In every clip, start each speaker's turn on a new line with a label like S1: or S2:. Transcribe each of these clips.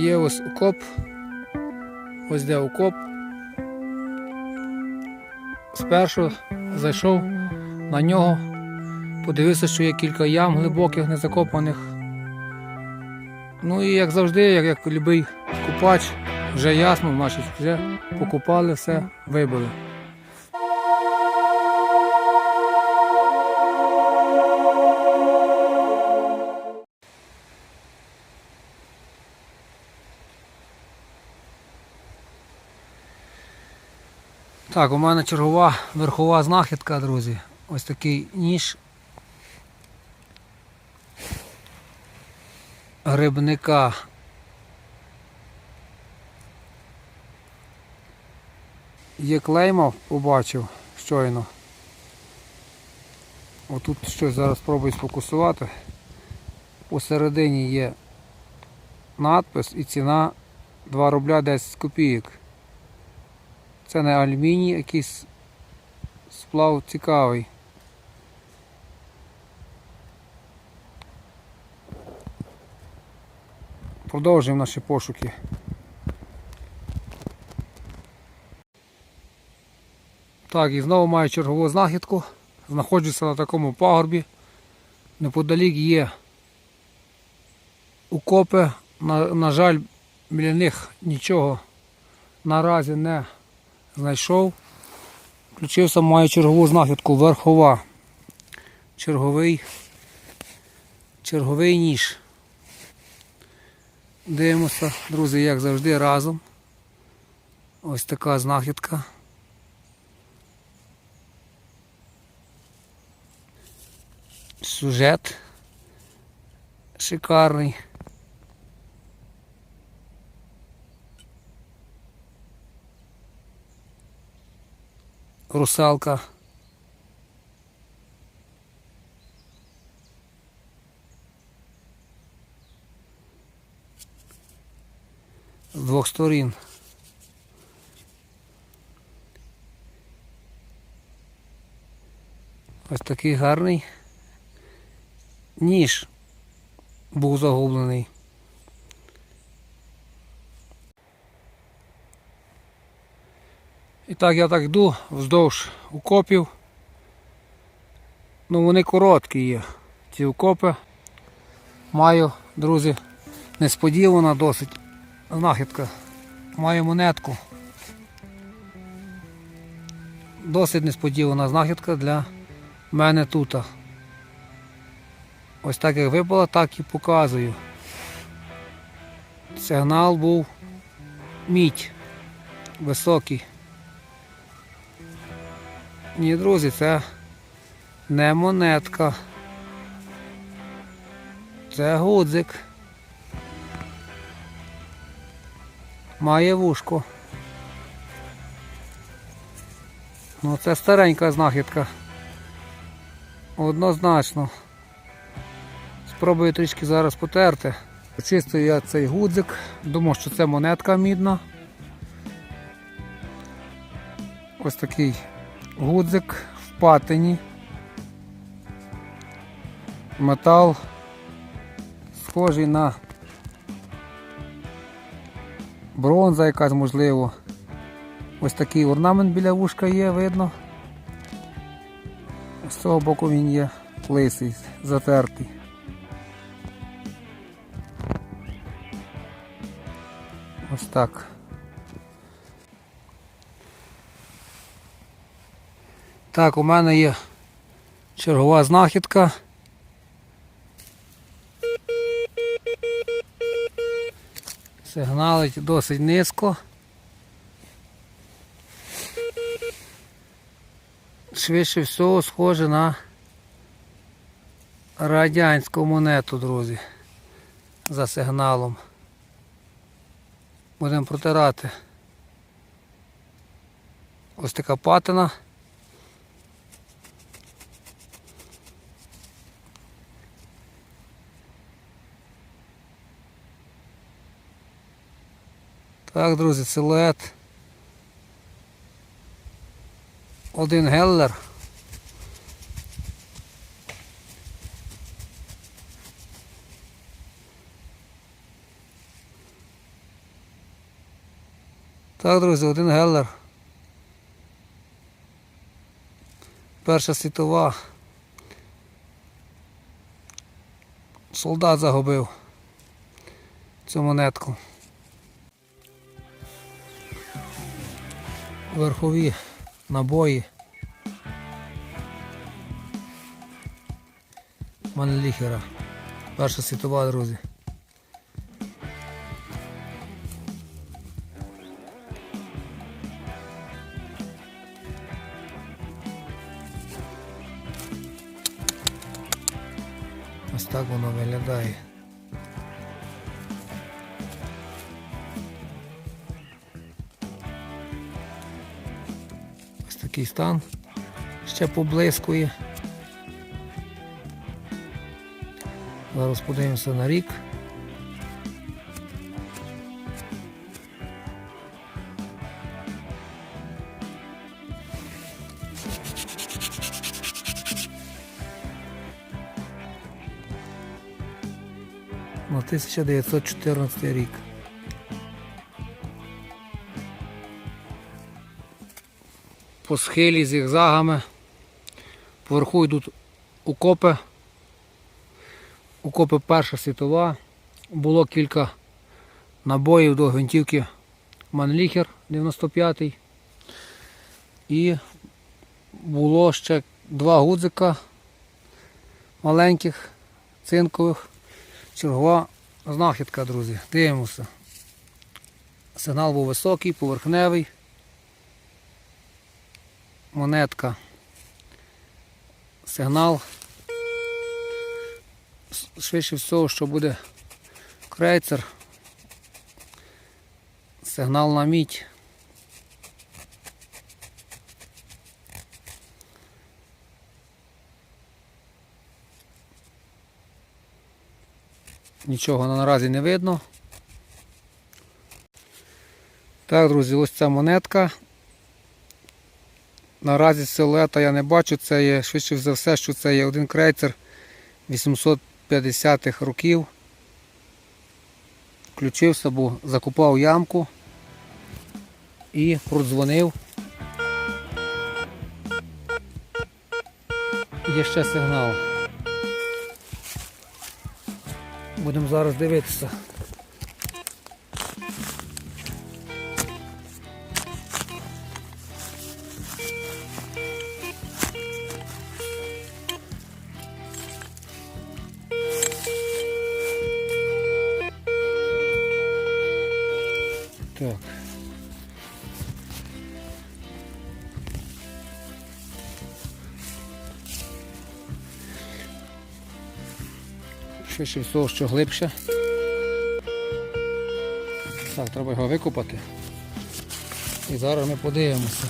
S1: Є ось окоп. Ось де окоп. Спершу зайшов на нього, подивився, що є кілька ям глибоких, незакопаних. Ну і як завжди, як, як любий купач, вже ясно, значить вже покупали все, вибили. Так, у мене чергова верхова знахідка, друзі. Ось такий ніж грибника. Є клейма, побачив щойно. Отут щось зараз спробую сфокусувати. Посередині є надпис і ціна 2 рубля 10 копійок. Це не алюміній, якийсь сплав цікавий. Продовжуємо наші пошуки. Так, і знову маю чергову знахідку. Знаходжуся на такому пагорбі. Неподалік є укопи. На, на жаль, біля них нічого наразі не знайшов. Включився, маю чергову знахідку верхова. Черговий. Черговий ніж. Дивимося, друзі, як завжди, разом. Ось така знахідка. Сюжет шикарний. Русалка. З двох сторін. Ось такий гарний ніж був загублений. І так я так йду вздовж укопів. Ну вони короткі є. Ці укопи. Маю, друзі, несподівана досить знахідка. Маю монетку. Досить несподівана знахідка для мене тут. Ось так як випало, так і показую. Сигнал був мідь високий. Ні, друзі, це не монетка. Це гудзик. Має вушко. Ну це старенька знахідка. Однозначно. Спробую трішки зараз потерти. Почистив я цей гудзик, думав, що це монетка мідна. Ось такий гудзик в патині. Метал схожий на бронза якась можливо. Ось такий орнамент біля вушка є, видно. З цього боку він є лисий, затертий. Ось так. Так, у мене є чергова знахідка. Сигналить досить низько. Швидше всього схоже на радянську монету, друзі, за сигналом. Будемо протирати. Ось така патина. Так, друзі, силует. Один геллер. Так, друзі, один геллер. Перша світова. Солдат загубив цю монетку. Верхові набої. Манліхера. Перша світова, друзі. Ось так воно виглядає. Такий стан ще поблискує. Зараз подивимося на рік. На 1914 рік. По схилі зігзагами. Поверху йдуть окопи. Окопи Перша світова. Було кілька набоїв до гвинтівки Манліхер 95-й. І було ще два гудзика маленьких, цинкових. Чергова знахідка, друзі. Дивимося. Сигнал був високий, поверхневий. Монетка. Сигнал. Швидше всього, що буде крейцер. Сигнал на мідь. Нічого наразі не видно. Так, друзі, ось ця монетка. Наразі силуета я не бачу, це є швидше за все, що це є один крейцер 850-х років. Включився, бо закупав ямку і продзвонив. Є ще сигнал. Будемо зараз дивитися. Швидше всього, що глибше. Так, треба його викопати. І зараз ми подивимося.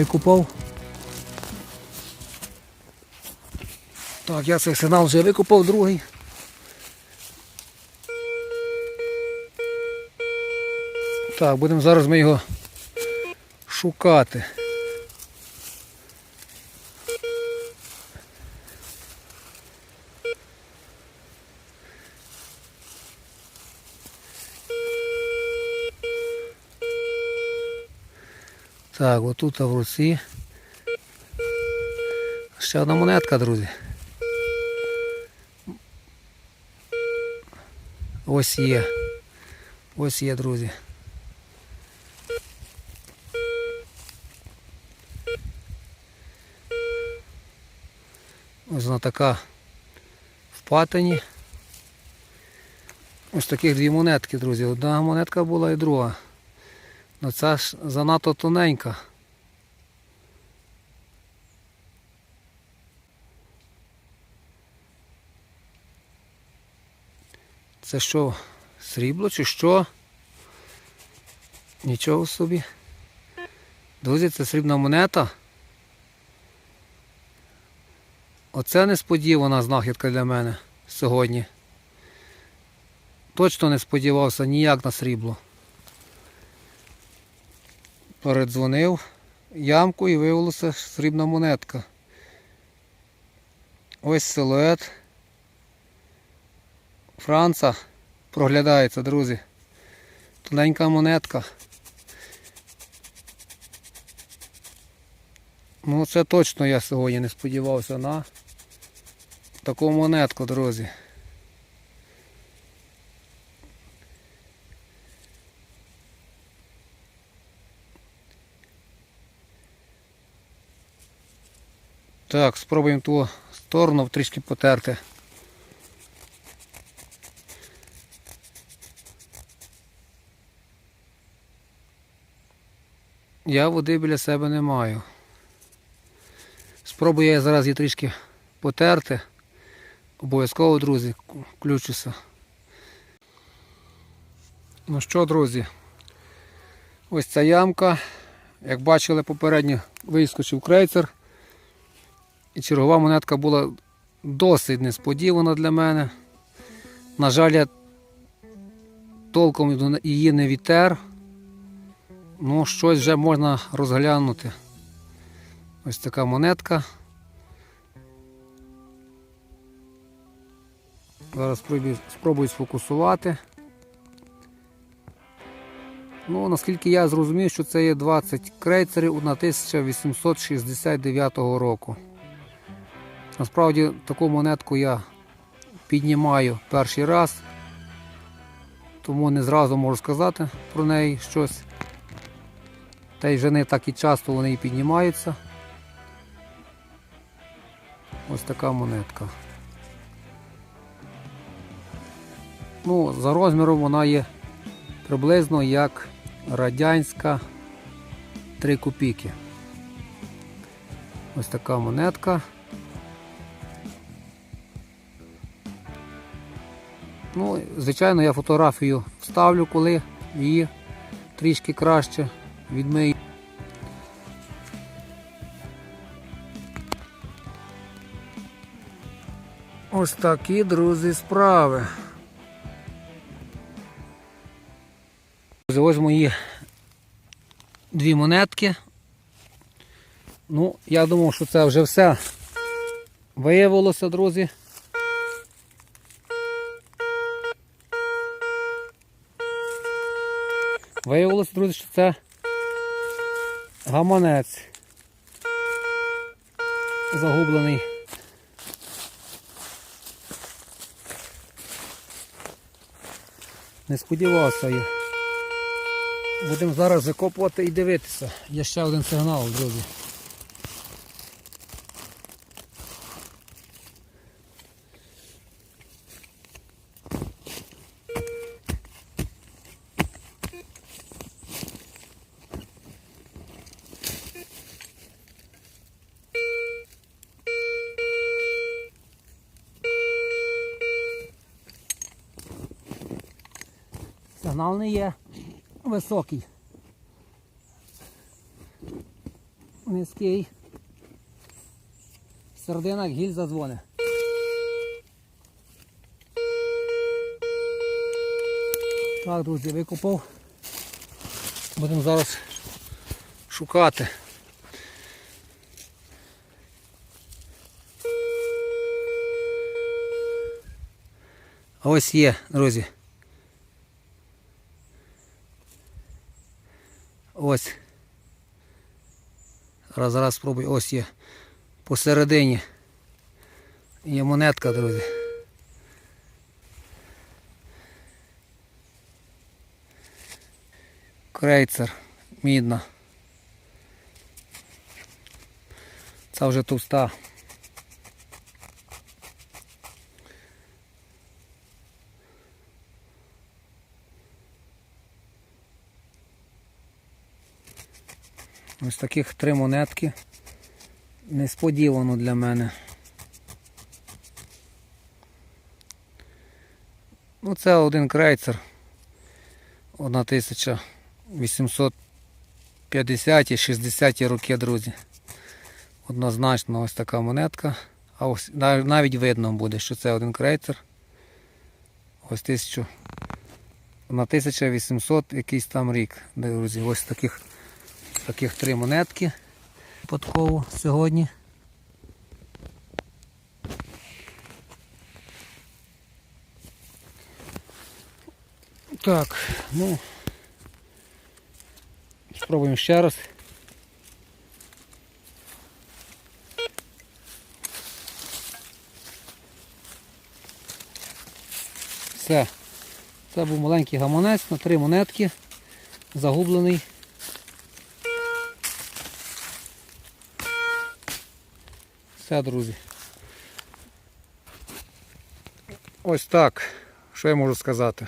S1: Викупав. Так, я цей сигнал вже викупав другий. Так, будемо зараз ми його шукати. Так, отут в руці. Ще одна монетка, друзі. Ось є. Ось є, друзі. Ось вона така в патині. Ось таких дві монетки, друзі. Одна монетка була і друга. Ну ця ж занадто тоненька. Це що, срібло чи що? Нічого собі. Друзі, це срібна монета. Оце несподівана знахідка для мене. сьогодні. Точно не сподівався ніяк на срібло. Передзвонив ямку і виявилася срібна монетка. Ось силует. Франца проглядається, друзі. Тоненька монетка. Ну це точно я сьогодні не сподівався на таку монетку, друзі. Так, спробуємо ту сторону трішки потерти. Я води біля себе не маю. Спробую я зараз її трішки потерти. Обов'язково, друзі, включуся. Ну що, друзі, ось ця ямка. Як бачили попередньо, вискочив крейцер. І чергова монетка була досить несподівана для мене. На жаль, я толком її не відтер. Ну, щось вже можна розглянути. Ось така монетка. Зараз спробую, сфокусувати. Ну, наскільки я зрозумів, що це є 20 крейцерів на 1869 року. Насправді таку монетку я піднімаю перший раз, тому не зразу можу сказати про неї щось. Та й вже не так і часто вони піднімаються. Ось така монетка. Ну, за розміром вона є приблизно як радянська 3 копійки. Ось така монетка. Ну, звичайно, я фотографію вставлю, коли її трішки краще відмию. Ось такі, друзі, справи. Ось мої дві монетки. Ну, я думав, що це вже все виявилося, друзі. Виявилося, друзі, що це гаманець загублений. Не сподівався я. Будемо зараз закопувати і дивитися. Є ще один сигнал, друзі. Сигнал не є високий. Низький. Середина гільза дзвони. Так, друзі, викопав. Будемо зараз шукати. Ось є, друзі. Ось. Зараз зараз спробую. Ось є. Посередині. Є монетка, друзі. Крейцер. Мідна. Це вже товста. Ось таких три монетки. Несподівано для мене. Ну це один крейцер. 1850 60 роки, друзі. Однозначно ось така монетка. А ось навіть видно буде, що це один крейцер. Ось 1000 на 1800 якийсь там рік. Друзі, ось таких, таких три монетки випадково сьогодні. Так, ну спробуємо ще раз. Все. Це був маленький гаманець на три монетки. Загублений. Все, друзі. Ось так. Що я можу сказати?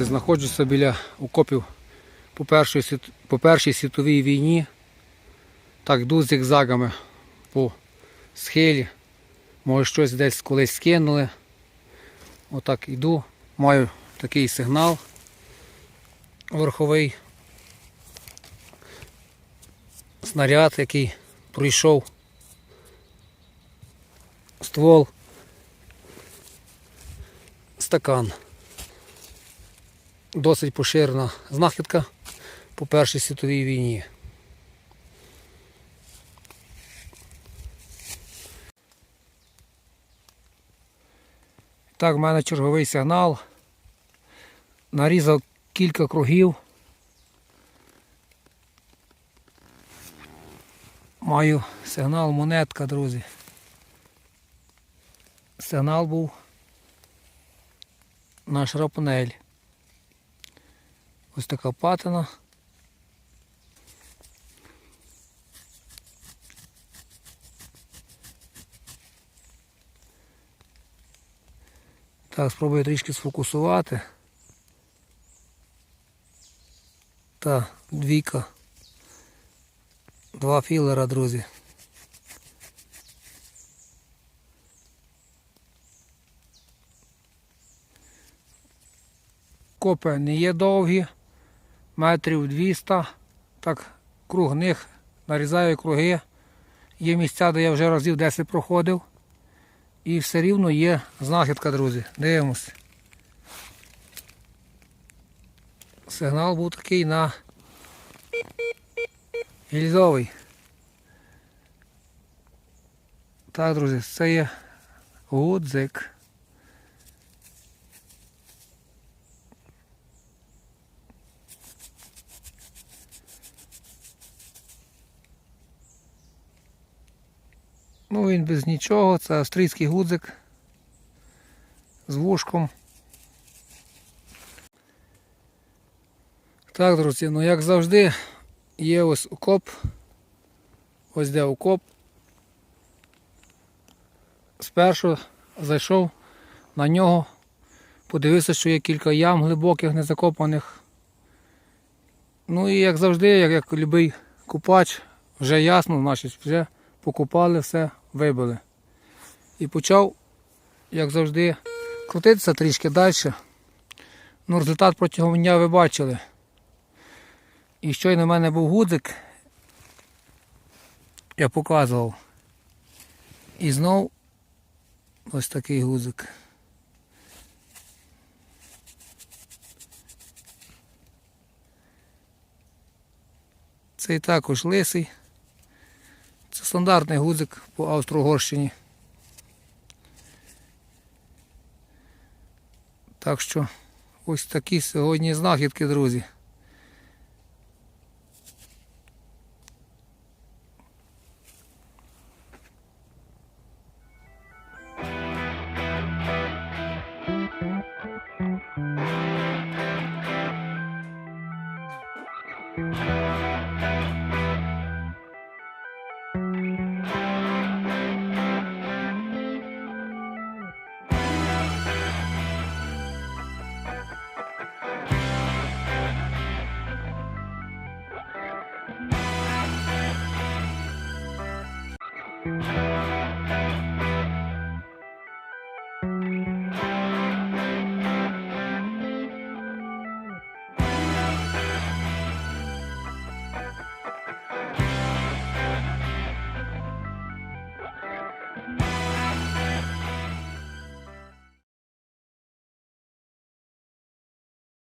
S1: Знаходжуся біля окопів по першій, по першій світовій війні. Так йду зигзагами по схилі. Може щось десь колись скинули. Отак йду. Маю такий сигнал верховий. Снаряд, який пройшов ствол. Стакан досить поширена знахідка по Першій світовій війні. Так, в мене черговий сигнал. Нарізав кілька кругів. Маю сигнал монетка, друзі. Сигнал був на шрапнель. Ось така патина. Так, спробую трішки сфокусувати. Та, двійка. Два філера, друзі. Копи не є довгі метрів 200. Так, круг них нарізаю круги. Є місця, де я вже разів 10 проходив. І все рівно є знахідка, друзі. Дивимось. Сигнал був такий на гільзовий. Так, друзі, це є гудзик. Ну він без нічого, це австрійський гудзик з вушком. Так, друзі, ну як завжди, є ось окоп. Ось де окоп. Спершу зайшов на нього, подивився, що є кілька ям глибоких, незакопаних. Ну і як завжди, як, як любий купач, вже ясно, значить вже покупали все, вибили. І почав, як завжди, крутитися трішки далі. Ну, результат протягом дня ви бачили. І щойно в мене був гудзик, я показував. І знов ось такий гудзик. Цей також лисий. Стандартний гудзик по Австро-Угорщині. Так що ось такі сьогодні знахідки, друзі.